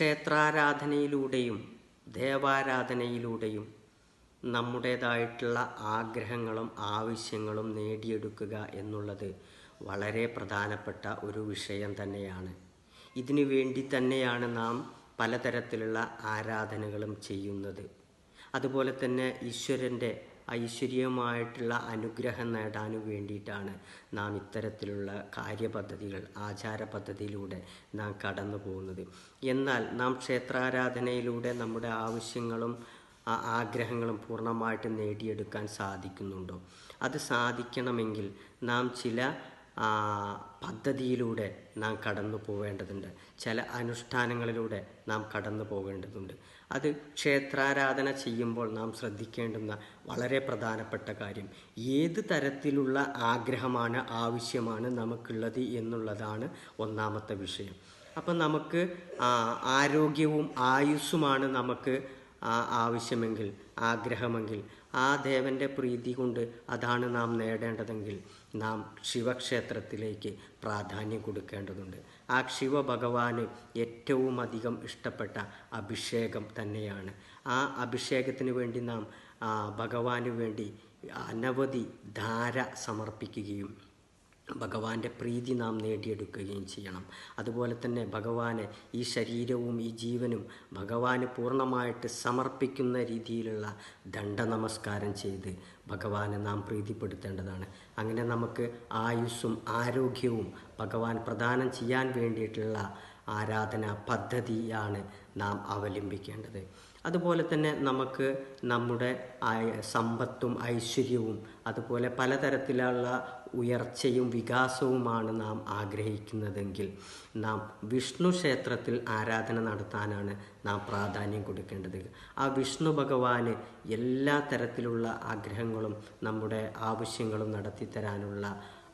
ക്ഷേത്രാരാധനയിലൂടെയും ദേവാരാധനയിലൂടെയും നമ്മുടേതായിട്ടുള്ള ആഗ്രഹങ്ങളും ആവശ്യങ്ങളും നേടിയെടുക്കുക എന്നുള്ളത് വളരെ പ്രധാനപ്പെട്ട ഒരു വിഷയം തന്നെയാണ്. ഇതിനു വേണ്ടി തന്നെയാണ് നാം പലതരത്തിലുള്ള ആരാധനകളും ചെയ്യുന്നത്. അതുപോലെ തന്നെ ഈശ്വരന്റെ ഐശ്വര്യമായിട്ടുള്ള അനുഗ്രഹം നേടാനും വേണ്ടിയിട്ടാണ് നാം ഇത്തരത്തിലുള്ള കാര്യപദ്ധതികൾ ആചാര പദ്ധതിയിലൂടെ നാം കടന്നു പോകുന്നത്. എന്നാൽ നാം ക്ഷേത്രാരാധനയിലൂടെ നമ്മുടെ ആവശ്യങ്ങളും ആഗ്രഹങ്ങളും പൂർണമായിട്ട് നേടിയെടുക്കാൻ സാധിക്കുന്നുണ്ടോ? അത് സാധിക്കണമെങ്കിൽ നാം ചില പദ്ധതിയിലൂടെ നാം കടന്നു പോവേണ്ടതുണ്ട്. ചില അനുഷ്ഠാനങ്ങളിലൂടെ നാം കടന്നു പോകേണ്ടതുണ്ട്. അത് ക്ഷേത്രാരാധന ചെയ്യുമ്പോൾ നാം ശ്രദ്ധിക്കേണ്ടുന്ന വളരെ പ്രധാനപ്പെട്ട കാര്യം. ഏത് തരത്തിലുള്ള ആഗ്രഹമാണ് ആവശ്യമാണ് നമുക്കുള്ളത് എന്നുള്ളതാണ് ഒന്നാമത്തെ വിഷയം. അപ്പം നമുക്ക് ആരോഗ്യവും ആയുസ്സുമാണ് നമുക്ക് ആ ആവശ്യമെങ്കിൽ ആഗ്രഹമെങ്കിൽ ആ ദേവന്റെ പ്രീതി കൊണ്ട് അതാണ് നാം നേടേണ്ടതെങ്കിൽ നാം ശിവക്ഷേത്രത്തിലേക്ക് പ്രാധാന്യം കൊടുക്കേണ്ടതുണ്ട്. ആ ശിവഭഗവാന് ഏറ്റവും അധികം ഇഷ്ടപ്പെട്ട അഭിഷേകം തന്നെയാണ്. ആ അഭിഷേകത്തിന് വേണ്ടി നാം ഭഗവാന് വേണ്ടി അനവധി ധാര സമർപ്പിക്കുകയും ഭഗവാന്റെ പ്രീതി നാം നേടിയെടുക്കുകയും ചെയ്യണം. അതുപോലെ തന്നെ ഭഗവാനെ ഈ ശരീരവും ഈ ജീവനും ഭഗവാന് പൂർണമായിട്ട് സമർപ്പിക്കുന്ന രീതിയിലുള്ള ദണ്ഡ നമസ്കാരം ചെയ്ത് ഭഗവാനെ നാം പ്രീതിപ്പെടുത്തേണ്ടതാണ്. അങ്ങനെ നമുക്ക് ആയുസ്സും ആരോഗ്യവും ഭഗവാൻ പ്രദാനം ചെയ്യാൻ വേണ്ടിയിട്ടുള്ള ആരാധന പദ്ധതിയാണ് നാം അവലംബിക്കേണ്ടത്. അതുപോലെ തന്നെ നമുക്ക് നമ്മുടെ സമ്പത്തും ഐശ്വര്യവും അതുപോലെ പലതരത്തിലുള്ള ഉയർച്ചയും വികാസവുമാണ് നാം ആഗ്രഹിക്കുന്നതെങ്കിൽ നാം വിഷ്ണു ക്ഷേത്രത്തിൽ ആരാധന നടത്താനാണ് നാം പ്രാധാന്യം കൊടുക്കേണ്ടത്. ആ വിഷ്ണു ഭഗവാന് എല്ലാ തരത്തിലുള്ള ആഗ്രഹങ്ങളും നമ്മുടെ ആവശ്യങ്ങളും നടത്തിത്തരാനുള്ള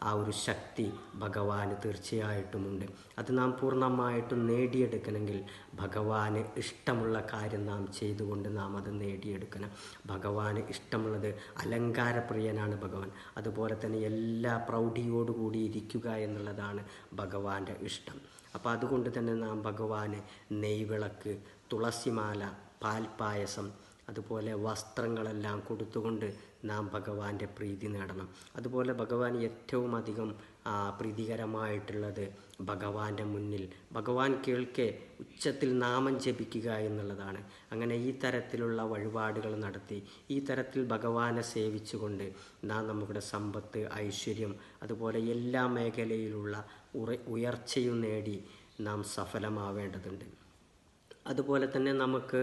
ആ ഒരു ശക്തി ഭഗവാന് തീർച്ചയായിട്ടുമുണ്ട്. അത് നാം പൂർണമായിട്ടും നേടിയെടുക്കണമെങ്കിൽ ഭഗവാന് ഇഷ്ടമുള്ള കാര്യം നാം ചെയ്തുകൊണ്ട് നാം അത് നേടിയെടുക്കണം. ഭഗവാന് ഇഷ്ടമുള്ളത് അലങ്കാരപ്രിയനാണ് ഭഗവാൻ. അതുപോലെ തന്നെ എല്ലാ പ്രൗഢിയോടുകൂടി ഇരിക്കുക എന്നുള്ളതാണ് ഭഗവാന്റെ ഇഷ്ടം. അപ്പോൾ അതുകൊണ്ട് തന്നെ നാം ഭഗവാന് നെയ്വിളക്ക് തുളസിമാല പാൽപ്പായസം അതുപോലെ വസ്ത്രങ്ങളെല്ലാം കൊടുത്തുകൊണ്ട് നാം ഭഗവാന്റെ പ്രീതി നേടണം. അതുപോലെ ഭഗവാൻ ഏറ്റവും അധികം പ്രീതികരമായിട്ടുള്ളത് ഭഗവാന്റെ മുന്നിൽ ഭഗവാൻ കേൾക്കെ ഉച്ചത്തിൽ നാമം ജപിക്കുക എന്നുള്ളതാണ്. അങ്ങനെ ഈ തരത്തിലുള്ള വഴിപാടുകൾ നടത്തി ഈ തരത്തിൽ ഭഗവാനെ സേവിച്ചുകൊണ്ട് നാം നമ്മുടെ സമ്പത്ത് ഐശ്വര്യം അതുപോലെ എല്ലാ മേഖലയിലുള്ള ഉയർച്ചയും നേടി നാം സഫലമാവേണ്ടതുണ്ട്. അതുപോലെ തന്നെ നമുക്ക്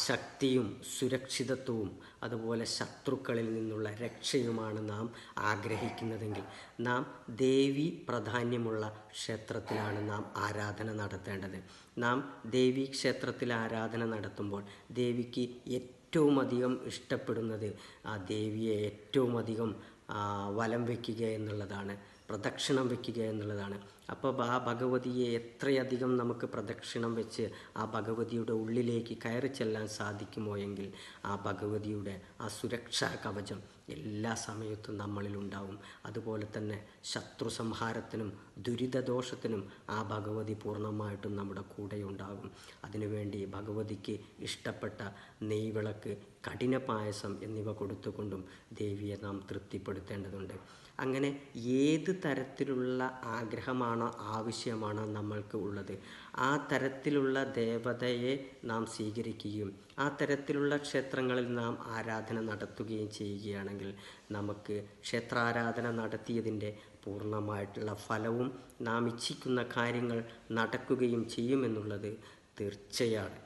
ശക്തിയും സുരക്ഷിതത്വവും അതുപോലെ ശത്രുക്കളിൽ നിന്നുള്ള രക്ഷയുമാണ് നാം ആഗ്രഹിക്കുന്നതെങ്കിൽ നാം ദേവി പ്രാധാന്യമുള്ള ക്ഷേത്രത്തിലാണ് നാം ആരാധന നടത്തേണ്ടത്. നാം ദേവി ക്ഷേത്രത്തിൽ ആരാധന നടത്തുമ്പോൾ ദേവിക്ക് ഏറ്റവും അധികം ഇഷ്ടപ്പെടുന്നത് ആ ദേവിയെ ഏറ്റവും അധികം ആ, വലം വയ്ക്കുക എന്നുള്ളതാണ് പ്രദക്ഷിണം വയ്ക്കുക എന്നുള്ളതാണ്. അപ്പോൾ ആ ഭഗവതിയെ എത്രയധികം നമുക്ക് പ്രദക്ഷിണം വെച്ച് ആ ഭഗവതിയുടെ ഉള്ളിലേക്ക് കയറി ചെല്ലാൻ സാധിക്കുമോ എങ്കിൽ ആ ഭഗവതിയുടെ ആ സുരക്ഷാ കവചം എല്ലാ സമയത്തും നമ്മളിലുണ്ടാവും അതുപോലെ തന്നെ ശത്രു സംഹാരത്തിനും ദുരിതദോഷത്തിനും ആ ഭഗവതി പൂർണമായിട്ടും നമ്മുടെ കൂടെയുണ്ടാകും അതിനുവേണ്ടി ഭഗവതിക്ക് ഇഷ്ടപ്പെട്ട നെയ്വിളക്ക് കഠിന പായസം എന്നിവ കൊടുത്തുകൊണ്ടും ദേവിയെ നാം തൃപ്തിപ്പെടുത്തേണ്ടതുണ്ട് അങ്ങനെ ഏത് തരത്തിലുള്ള ആഗ്രഹമാണോ ആവശ്യമാണോ നമ്മൾക്ക് ഉള്ളത് ആ തരത്തിലുള്ള ദേവതയെ നാം സ്വീകരിക്കുകയും ആ തരത്തിലുള്ള ക്ഷേത്രങ്ങളിൽ നാം ആരാധന നടത്തുകയും ചെയ്യുകയാണെങ്കിൽ നമുക്ക് ക്ഷേത്രാരാധന നടത്തിയതിന്റെ പൂർണമായിട്ടുള്ള ഫലവും നാം ഇച്ഛിക്കുന്ന കാര്യങ്ങൾ നടക്കുകയും ചെയ്യുമെന്നുള്ളത് തീർച്ചയാണ്.